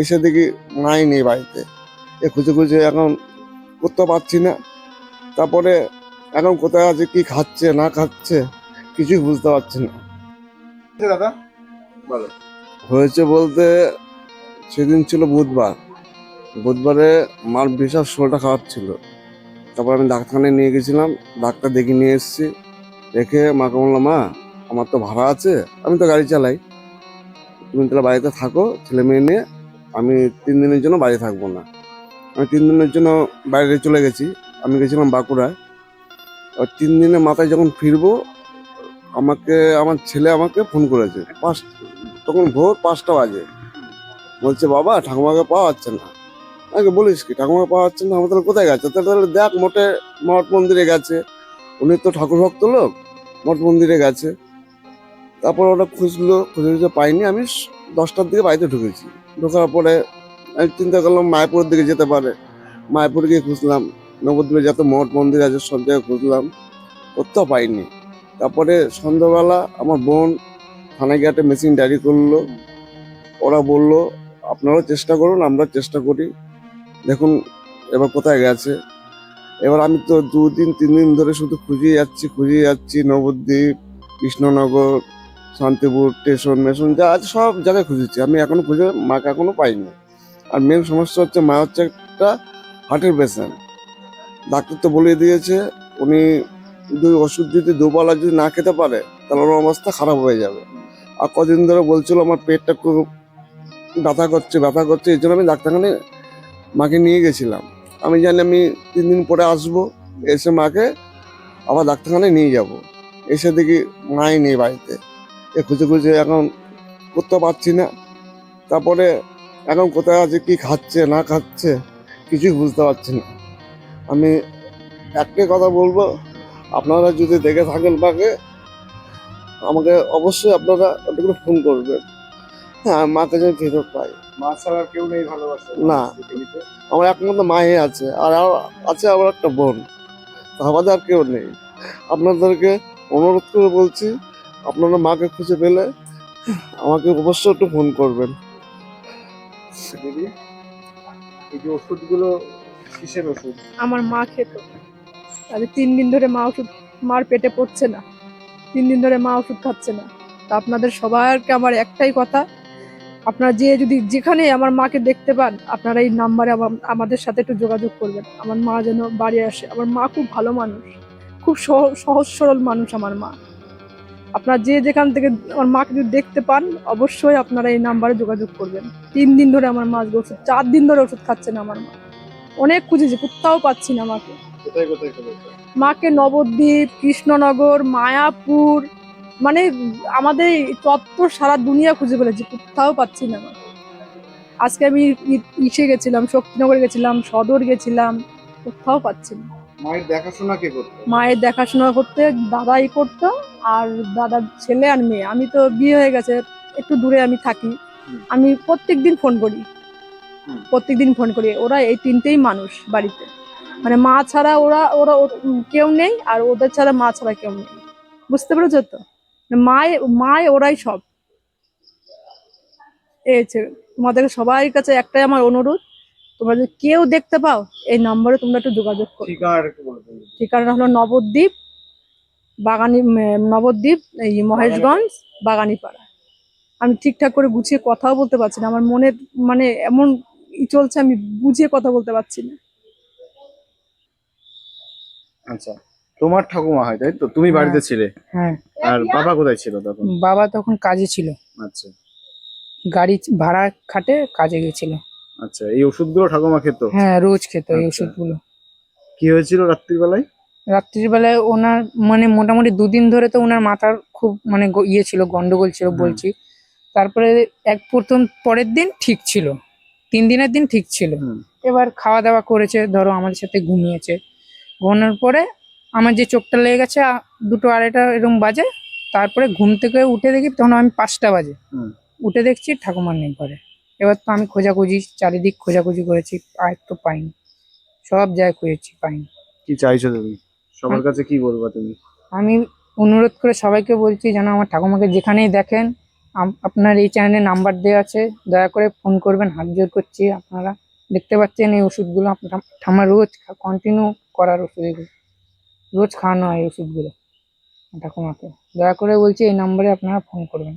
এসে দেখি মাই নেই বাড়িতে। এ খুঁজে খুঁজে এখন করতে পারছি না। তারপরে এখন কোথায় আছে কি খাচ্ছে না খাচ্ছে কিছুই বুঝতে পারছি না। দাদা? বলো। হয়েছে বলতে সেদিন ছিল বুধবার। বুধবারে মার বিশাল শোলটা খারাপ ছিল তারপর আমি ডাক্তারখানায় নিয়ে গেছিলাম ডাক্তার দেখে নিয়ে এসেছি। দেখে মাকে বললাম মা আমার তো ভাড়া আছে আমি তো গাড়ি চালাই। তুমি তাহলে বাড়িতে থাকো ছেলে মেয়ে নিয়ে আমি তিন দিনের জন্য বাড়ি থাকব না। আমি তিন দিনের জন্য বাইরে চলে গেছি। আমি গেছিলাম বাঁকুড়ায়। আর তিন দিনের মাথায় যখন ফিরবো, আমাকে, আমার ছেলে আমাকে ফোন করেছে। পাঁচ, তখন ভোর পাঁচটা বাজে। বলছে, বাবা, ঠাকুমাকে পাওয়া যাচ্ছে না। আমাকে বলিস কি, ঠাকুমাকে পাওয়া যাচ্ছে না? তাহলে কোথায় গেছে? তাহলে দেখ, মোটে, মঠ মন্দিরে গেছে। উনি তো ঠাকুর ভক্ত লোক, মঠ মন্দিরে গেছে। তারপর ওটা খুঁজলো, খুঁজে খুঁজে পাইনি। আমি দশটার দিকে বাড়িতে ঢুকেছি। ঢোকার পরে আমি চিন্তা করলাম মায়াপুরের দিকে যেতে পারে। মায়াপুরে গিয়ে খুঁজলাম, নবদ্বীপে যত মঠ মন্দির আছে সব জায়গায় খুঁজলাম, কোথাও পাইনি। তারপরে সন্ধ্যাবেলা আমার বোন থানায় গিয়ে একটা মেশিন ডায়েরি করল। ওরা বলল, আপনারাও চেষ্টা করুন আমরা চেষ্টা করি। দেখুন এবার কোথায় গেছে। এবার আমি তো দুদিন তিন দিন ধরে শুধু খুঁজিয়ে যাচ্ছি খুঁজিয়ে যাচ্ছি নবদ্বীপ, কৃষ্ণনগর শান্তিপুর, স্টেশন, মেশন, যা আছে সব জায়গায় খুঁজেছি। আমি এখনও খুঁজে মাকে এখনও পাইনি। আর মেন সমস্যা হচ্ছে, মা হচ্ছে একটা হার্টের পেশেন্ট ডাক্তার তো বলে দিয়েছে, উনি দুই ওষুধ যদি দুবেলা যদি না খেতে পারে, তাহলে ওর অবস্থা খারাপ হয়ে যাবে। আর কদিন ধরে বলছিল আমার পেটটা খুব ব্যথা করছে ব্যথা করছে, এই জন্য আমি ডাক্তারখানে মাকে নিয়ে গেছিলাম। আমি জানি আমি তিন দিন পরে আসব, এসে মাকে আবার ডাক্তারখানায় নিয়ে যাব। এসে দেখি মাই নেই বাড়িতে। এ খুঁজে খুঁজে এখন করতে পারছি না। তারপরে এখন কোথায় আছে কি খাচ্ছে না খাচ্ছে কিছুই বুঝতে পারছি না। আমি একটাই কথা বলব আপনারা যদি দেখে থাকেন মাকে আমাকে অবশ্যই আপনারা ওটা ফোন করবেন। হ্যাঁ মাকে যেন ফেরত পাই মা ছাড়া আর কেউ নেই ভালোবাসা না। আমার একমাত্র মায়ে আছে আর আর- আছে আমার একটা বোন। আমাদের আর কেউ নেই। আপনাদেরকে অনুরোধ করে বলছি আপনারা মাকে খুঁজে পেলে আমাকে অবশ্যই একটু ফোন করবেন। দিদি এই যে ওষুধগুলো কিসের ওষুধ? আমার মা খেত। তাহলে তিন দিন ধরে মা ওষুধ মার পেটে পড়ছে না। তিন দিন ধরে মা ওষুধ খাচ্ছে না। তা আপনাদের সবাইকে আমার একটাই কথা আপনারা যে যদি যেখানে আমার মাকে দেখতে পান আপনারা এই নাম্বারে আমাদের সাথে একটু যোগাযোগ করবেন। আমার মা যেন বাড়ি আসে। আমার মা খুব ভালো মানুষ। খুব সহ- সহজ সরল মানুষ আমার মা। আপনারা যে যেখান থেকে আমার মাকে যদি দেখতে পান অবশ্যই আপনারা এই নাম্বারে যোগাযোগ করবেন। তিন দিন ধরে আমার মা আজকে ওষুধ চার দিন ধরে ওষুধ খাচ্ছে না আমার মা। অনেক খুঁজেছি কোথাও পাচ্ছি না মাকে। মাকে নবদ্বীপ কৃষ্ণনগর মায়াপুর মানে আমাদের চত্বর সারা দুনিয়া খুঁজে ফেলেছি কোথাও পাচ্ছি না মাকে। আজকে আমি ইসে গেছিলাম শক্তিনগর গেছিলাম সদর গেছিলাম কোথাও পাচ্ছি না। মায়ের দেখাশোনা কে করতো? মায়ের দেখাশোনা করতে দাদাই করতো আর দাদার ছেলে আর মেয়ে। আমি তো বিয়ে হয়ে গেছে একটু দূরে আমি থাকি। আমি প্রত্যেক দিন ফোন করি। হুম। প্রত্যেকদিন ফোন করি। ওরা এই তিনটেই মানুষ বাড়িতে। মানে মা ছাড়া ওরা ওরা কেউ নেই আর ওদের ছাড়া মা ছাড়া কেউ নেই। বুঝতে পেরেছ তো? মায় মায় ওরাই সব। এই হচ্ছে তোমাদের সবার কাছে একটাই আমার অনুরোধ তোমরা যদি কেউ দেখতে পাও এই নম্বরে তোমরা একটু যোগাযোগ করো। ঠিকানা হলো নবদ্বীপ বাগানি নবদ্বীপ এই মহেশগঞ্জ বাগানিপাড়া। আমি ঠিকঠাক করে গুছিয়ে কথাও বলতে পারছি না আমার মনের মানে এমন ই চলছে আমি বুঝিয়ে কথা বলতে পারছি না। আচ্ছা তোমার ঠাকুমা হয় তাই তো? তুমি বাড়িতে ছিলে। হ্যাঁ। আর বাবা কোথায় ছিল তখন? বাবা তখন কাজে ছিল। আচ্ছা। গাড়ি ভাড়া খাটে কাজে গেছিল। আচ্ছা এই ওষুধগুলো ঠাকুমা খেত? হ্যাঁ রোজ খেত এই আচ্ছা। ওষুধগুলো। কি হয়েছিল রাত্রিবেলায় রাত্রির বেলায় ওনার মানে মোটামুটি দুদিন ধরে তো ওনার মাথার খুব মানে ইয়ে ছিল গন্ডগোল ছিল বলছি। তারপরে এক প্রথম পরের দিন ঠিক ছিল। তিন দিনের দিন ঠিক ছিল। এবার খাওয়া দাওয়া করেছে ধরো আমাদের সাথে ঘুমিয়েছে। ঘুমানোর পরে আমার যে চোখটা লেগে গেছে দুটো আড়াইটা এরকম বাজে। তারপরে ঘুম থেকে উঠে দেখি তখন আমি পাঁচটা বাজে। উঠে দেখছি ঠাকুমার নেই ঘরে এবার তো আমি খোঁজাখুঁজি চারিদিক খোঁজাখুঁজি করেছি আর তো পাইনি। সব জায়গায় খুঁজেছি পাইনি। কি চাইছো তুমি? সবার কাছে কি বলবা তুমি? আমি অনুরোধ করে সবাইকে বলছি যেন আমার ঠাকুমাকে যেখানেই দেখেন আপনার এই চ্যানেলে নাম্বার দেওয়া আছে দয়া করে ফোন করবেন হাত জোর করছি আপনারা দেখতে পাচ্ছেন এই ওষুধগুলো ঠাম্মা রোজ কন্টিনিউ করার ওষুধ এগুলো রোজ খাওয়ানো হয় এই ওষুধগুলো ঠাকুমাকে। দয়া করে বলছি এই নাম্বারে আপনারা ফোন করবেন।